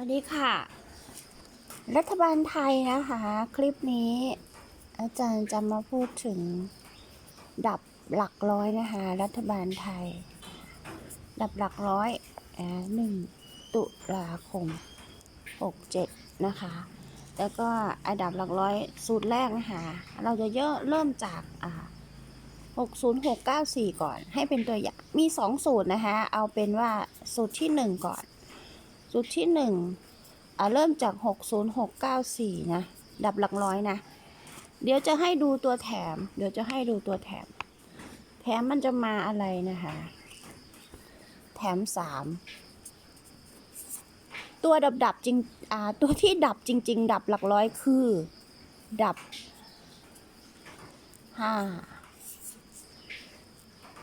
วัสดีค่ะ รัฐบาลไทยนะคะ คลิปนี้ อาจารย์จะมาพูดถึง ดับหลักร้อยนะคะ รัฐบาลไทย ดับหลักร้อยอ่าหนึ่งตุลาคมหกเจ็ดนะคะ แล้วก็อันดับหลักร้อยสูตรแรกนะคะ เราจะเยอะเริ่มจากอ่าหกศูนย์หกเก้าสี่ก่อน ให้เป็นตัวอย่าง มีสองสูตรนะคะ เอาเป็นว่าสูตรที่หนึ่งก่อน สูตรที่หนึ่งอ่าเริ่มจากหกศูนย์หกเก้าสี่นะ ดับหลักร้อยนะ เดี๋ยวจะให้ดูตัวแถม เดี๋ยวจะให้ดูตัวแถม แถมมันจะมาอะไรนะคะ แถมสามตัวดับดับจริง อ่า ตัวที่ดับจริง ๆ ดับหลักร้อยคือ ดับห้า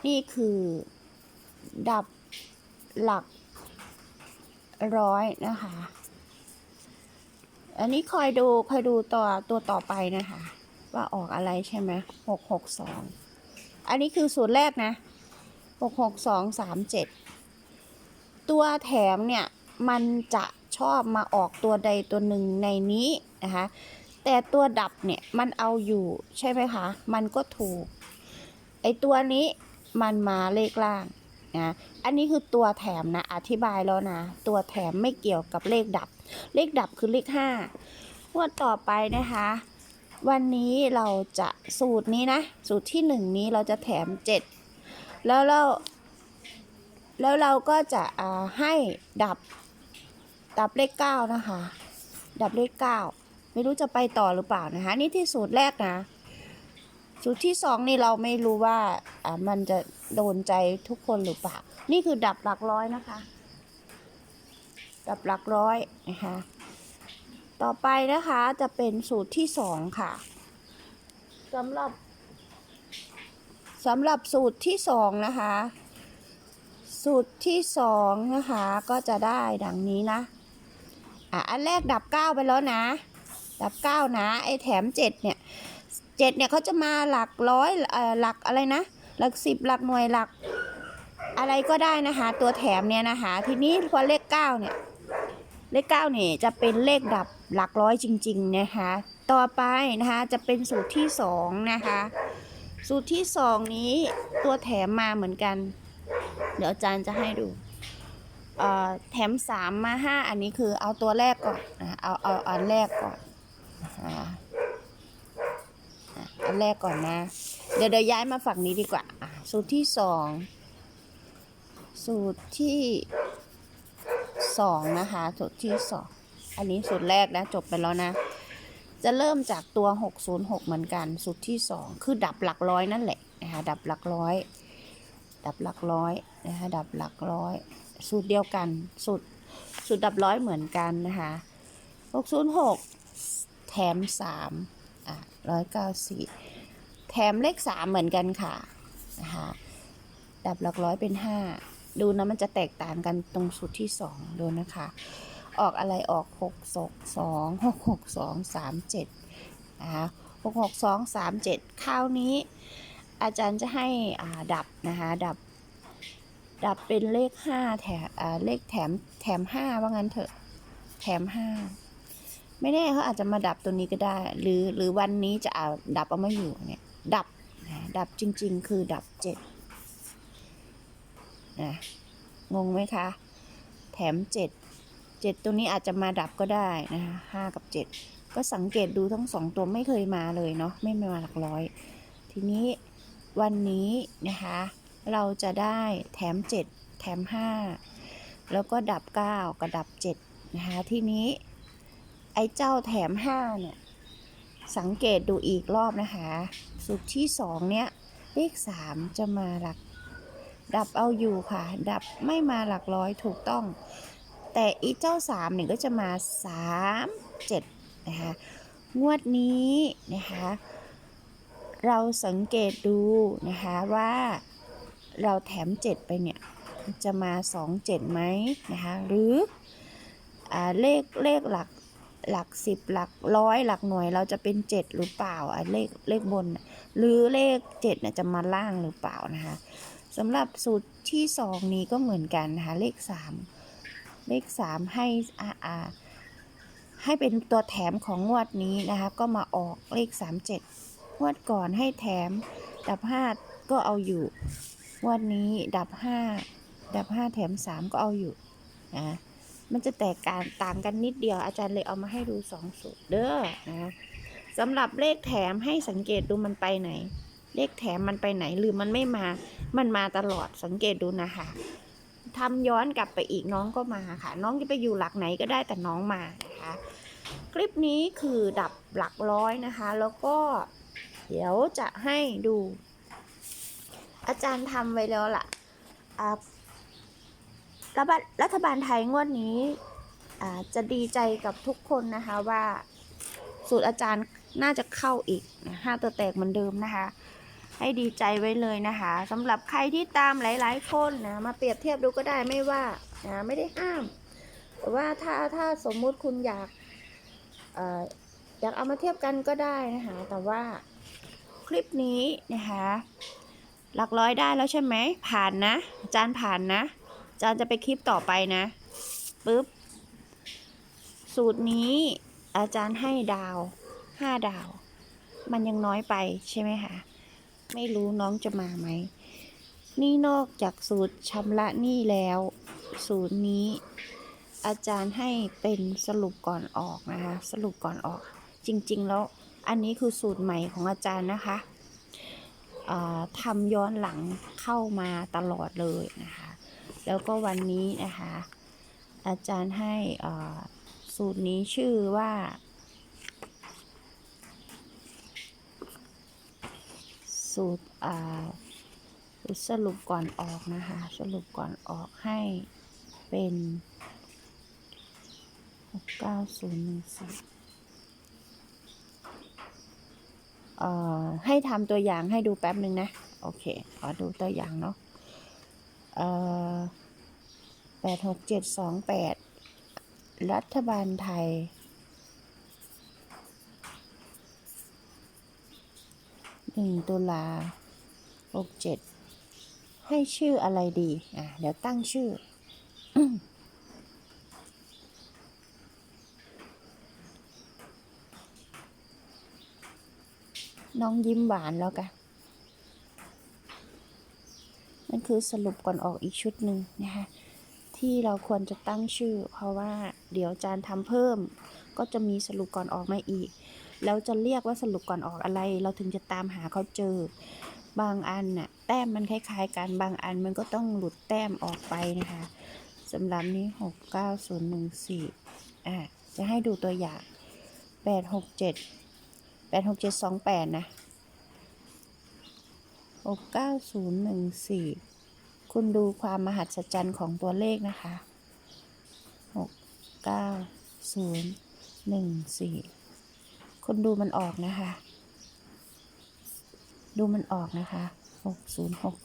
นี่คือ ดับหลัก ร้อยนะคะ อันนี้คอยดูคอยดูตัวตัวต่อไปนะคะ ว่าออกอะไรใช่ไหมหกหกสองอันนี้คือสูตรแรกนะหกหกสองสามเจ็ดตัวแถมเนี่ย มันจะชอบมาออกตัวใดตัวหนึ่งในนี้นะคะ แต่ตัวดับเนี่ยมันเอาอยู่ใช่ไหมคะ มันก็ถูก ไอตัวนี้มันมาเลขล่าง นะ อันนี้คือตัวแถมนะ อธิบายแล้วนะ ตัวแถมไม่เกี่ยวกับเลขดับ เลขดับคือเลขห้างวดต่อไปนะคะ วันนี้เราจะสูตรนี้นะ สูตรที่หนึ่งนี้เราจะแถมเจ็ดแล้วเรา แล้วเราก็จะให้ดับ ดับเลขเก้านะคะ ดับเลขเก้าไม่รู้จะไปต่อหรือเปล่านะคะ นี่ที่สูตรแรกนะ สูตรที่สองนี่เราไม่รู้ว่าอ่ามันจะโดนใจทุกคนหรือเปล่า นี่คือดับหลักร้อยนะคะ ดับหลักร้อยนะคะ ต่อไปนะคะจะเป็นสูตรที่สองค่ะสำหรับสำหรับสูตรที่สองนะคะ สูตรที่สองนะคะก็จะได้ดังนี้นะอะอันแรกดับเก้าไปแล้วนะ ดับเก้านะไอแถมเจ็ดเนี่ย เจ็ดเนี่ยเขาจะมาหลักร้อยเออหลักอะไรนะ หลักสิบหลักหน่วยหลัก อะไรก็ได้นะคะตัวแถมเนี่ยนะคะ ทีนี้พอเลขเก้าเนี่ยเลขเก้าเนี่ยจะเป็นเลขดับหลักร้อยจริง ๆนะคะ ต่อไปนะคะจะเป็นสูตรที่สองนะคะสูตรที่สองนี้ตัวแถมมาเหมือนกัน เดี๋ยวอาจารย์จะให้ดูแถมสามมาห้าอันนี้คือเอาตัวแรกก่อนนะเอาเอาอันแรกก่อนนะคะ อันแรกก่อนนะ เดี๋ยวเดี๋ยวย้ายมาฝั่งนี้ดีกว่า สูตรที่สองสูตรที่สองนะคะ สูตรที่สองอันนี้สูตรแรกนะจบไปแล้วนะ จะเริ่มจากตัว 606 เหมือนกัน สูตรที่สองคือดับหลักร้อยนั่นแหละนะคะดับหลักร้อย ดับหลักร้อยนะคะดับหลักร้อย สูตรเดียวกันสูตรสูตรดับร้อยเหมือนกันนะคะ 606 แถม 3 อะ194แถมเลข3เหมือนกันค่ะนะคะดับหลักร้อยเป็น5ดูนะมันจะแตกต่างกันตรงสูตรที่2ดูนะคะ ออกอะไรออก6 2 2 6 6 2 3 7นะคะ6 6 2 3 7คราวนี้ อาจารย์จะให้อ่าดับนะคะดับ ดับเป็นเลขห้าแถมอ่าเลขแถมแถมห้าว่างั้นเถอะ แถมห้า ไม่แน่เขาอาจจะมาดับตัวนี้ก็ได้ หรือหรือวันนี้จะเอาดับเอาไม่อยู่เนี่ย ดับนะดับจริง ๆ คือดับเจ็ดนะงงไหมคะ แถมเจ็ดเจ็ดตัวนี้อาจจะมาดับก็ได้นะคะห้ากับเจ็ดก็สังเกตดูทั้งสองตัวไม่เคยมาเลยเนาะไม่มาหลักร้อย ทีนี้วันนี้นะคะ เราจะได้แถม7แถม5แล้วก็ดับ9กับดับ7นะคะ ทีนี้ ไอ้เจ้าแถม5เนี่ยสังเกตดูอีกรอบนะคะสูตรที่2เนี่ยเลข3จะมาหลัก ดับเอาอยู่ค่ะ ดับไม่มาหลักร้อยถูกต้อง แต่อีเจ้า3เนี่ยก็จะมา3 7นะคะงวดนี้นะคะเราสังเกตดูนะคะว่าเราแถม 7 ไปเนี่ยจะมา 2 7ไหมนะคะหรืออเลขเลขหลัก หลัก10หลักร้อยหลักหน่วยเราจะเป็น7หรือเปล่าอะเลขเลขบน หรือเลขเนี่ยจะมาล่างหรือเปล่านะคะสำหรับสูตรที่2นี้ก็เหมือนกันนะคะเลข3เลขสามให้อาอาให้เป็นตัวแถมของงวดนี้นะคะ ก็มาออกเลขสามเจ็ดงวดก่อนให้แถม ดับห้าก็เอาอยู่ งวดนี้ดับห้าดับห้าแถมสามก็เอาอยู่นะ มันจะแตกการต่างกันนิดเดียวอาจารย์เลยเอามาให้ดูสองสูตรเด้อนะสำหรับเลขแถมให้สังเกตดูมันไปไหน เลขแถมมันไปไหนหรือมันไม่มา มันมาตลอดสังเกตดูนะคะทำย้อนกลับไปอีกน้องก็มาค่ะ น้องจะไปอยู่หลักไหนก็ได้แต่น้องมานะคะคลิปนี้คือดับหลักร้อยนะคะ แล้วก็เดี๋ยวจะให้ดู อาจารย์ทำไว้แล้วล่ะอ่า รัฐบาลรัฐบาลไทยงวดนี้จะดีใจกับทุกคนนะคะว่าสูตรอาจารย์น่าจะเข้าอีกนะห้าตัวแตกเหมือนเดิมนะคะ ให้ดีใจไว้เลยนะคะสำหรับใครที่ตามหลาย ๆ คนนะมาเปรียบเทียบดูก็ได้ไม่ว่านะไม่ได้ห้ามแต่ว่าถ้าถ้าสมมุติคุณอยากออยากเอามาเทียบกันก็ได้นะคะแต่ว่าคลิปนี้นะคะหลักร้อยได้แล้วใช่ไหมผ่านนะอาจารย์ผ่านนะ จารย์จะไปคลิปต่อไปนะปุ๊บ สูตรนี้อาจารย์ให้ดาวห้าดาว มันยังน้อยไปใช่ไหมคะ ไม่รู้น้องจะมาไหม นี่นอกจากสูตรชำระหนี้แล้ว สูตรนี้ อาจารย์ให้เป็นสรุปก่อนออกนะคะ สรุปก่อนออก จริง ๆ แล้วอันนี้คือสูตรใหม่ของอาจารย์นะคะทำย้อนหลังเข้ามาตลอดเลยนะคะ แล้วก็วันนี้นะคะ อาจารย์ให้สูตรนี้ชื่อว่า สูตรสรุปก่อนออกนะคะ สรุปก่อนออกให้เป็นหกเก้าศูนย์หนึ่งสี่ให้ทำตัวอย่างให้ดูแป๊บหนึ่งนะ โอเคขอดูตัวอย่างเนาะ แปดหกเจ็ดสองแปดรัฐบาลไทย หนึ่งตุลาหกเจ็ดให้ชื่ออะไรดี อะ เดี๋ยวตั้งชื่อ น้องยิ้มหวานแล้วกัน นั่นคือสรุปก่อนออกอีกชุดหนึ่งนะคะที่เราควรจะตั้งชื่อ เพราะว่าเดี๋ยวอาจารย์ทำเพิ่ม ก็จะมีสรุปก่อนออกมาอีก แล้วจะเรียกว่าสรุปก่อนออกอะไร เราถึงจะตามหาเขาเจอ บางอันน่ะแต้มมันคล้ายๆกันบางอันมันก็ต้องหลุดแต้มออกไปนะคะสำหรับนี้หกเก้าศูนย์หนึ่งสี่อะจะให้ดูตัวอย่างแปดหกเจ็ดแปดหกเจ็ดสองแปดนะ หกเก้าศูนย์หนึ่งสี่คุณดูความมหัศจรรย์ของตัวเลขนะคะหกเก้าศูนย์หนึ่งสี่คุณดูมันออกนะคะ ดูมันออกนะคะหกศูนย์หก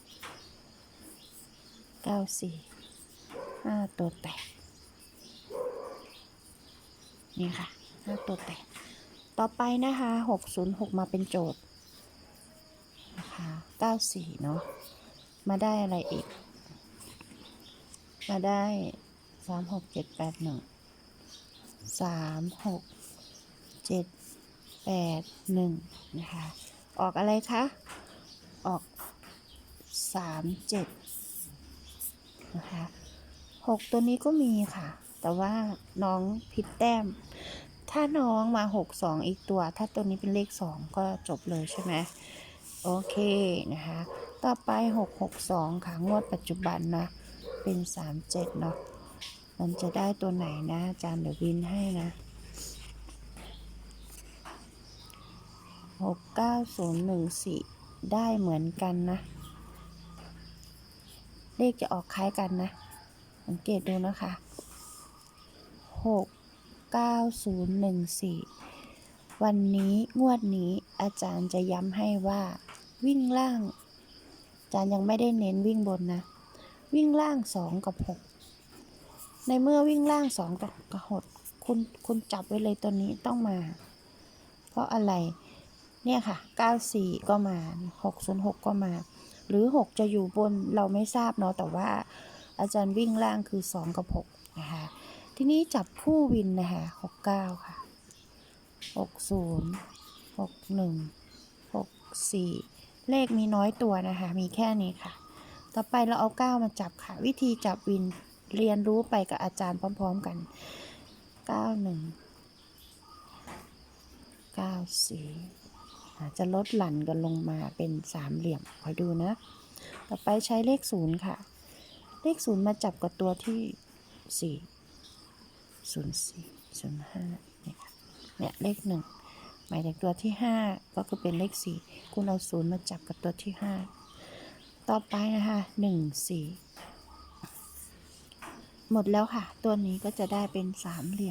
เก้าสี่ห้าตัวแตกนี่ค่ะห้าตัวแตก ต่อไปนะคะหกศูนย์หกมาเป็นโจทย์ะคะเก้าสี่เนาะ มาได้อะไรอีก มาได้สามหกเจ็ดแปดหนึ่งสามหกเจ็ดแปดหนึ่งนะคะ ออกอะไรคะ ออกสามเจ็ดนะคะหกตัวนี้ก็มีค่ะ แต่ว่าน้องผิดแต้มถ้าน้องมาหกสองอีกตัว ถ้าตัวนี้เป็นเลขสองก็จบเลยใช่ไหม โอเคนะคะ ต่อไปหกหกสองค่ะ งวดปัจจุบันนะ เป็นสามเจ็ดเนาะ มันจะได้ตัวไหนนะ อาจารย์เดี๋ยววินให้นะหกเก้าศูนย์หนึ่งสี่ได้เหมือนกันนะ เลขจะออกคล้ายกันนะ สังเกตดูนะคะหกเก้าศูนย์หนึ่งสี่วันนี้งวดนี้อาจารย์จะย้ำให้ว่า วิ่งล่างจานยังไม่ได้เน้นวิ่งบนนะ วิ่งล่างสองกับหกในเมื่อวิ่งล่างสองกับหกคุณคุณจับไว้เลยตัวนี้ต้องมา เพราะอะไรเนี่ยค่ะ 94 ก็มา 606 ก็มา หรือ 6 จะอยู่บนเราไม่ทราบเนาะแต่ว่าอาจารย์วิ่งล่างคือ 2 กับ 6 นะคะ ทีนี้จับคู่วินนะคะ 69 ค่ะ 60 61 64 เลขมีน้อยตัวนะคะ มีแค่นี้ค่ะ ต่อไปเราเอาเก้ามาจับค่ะ วิธีจับวินเรียนรู้ไปกับอาจารย์พร้อม ๆกันเก้าหนึ่งเก้าสี่จะลดหลั่นกันลงมาเป็นสามเหลี่ยม คอยดูนะ ต่อไปใช้เลขศูนย์ค่ะ เลขศูนย์มาจับกับตัวที่สี่ศูนย์สี่ศูนย์ห้าเนี่ยค่ะ เนี่ยเลขหนึ่ง หมายถึงตัวที่ห้าก็คือเป็นเลขสี่คุณเอาศูนย์มาจับกับตัวที่ห้าต่อไปนะคะหนึ่งสี่หมดแล้วค่ะ ตัวนี้ก็จะได้เป็นสามเหลี่ยม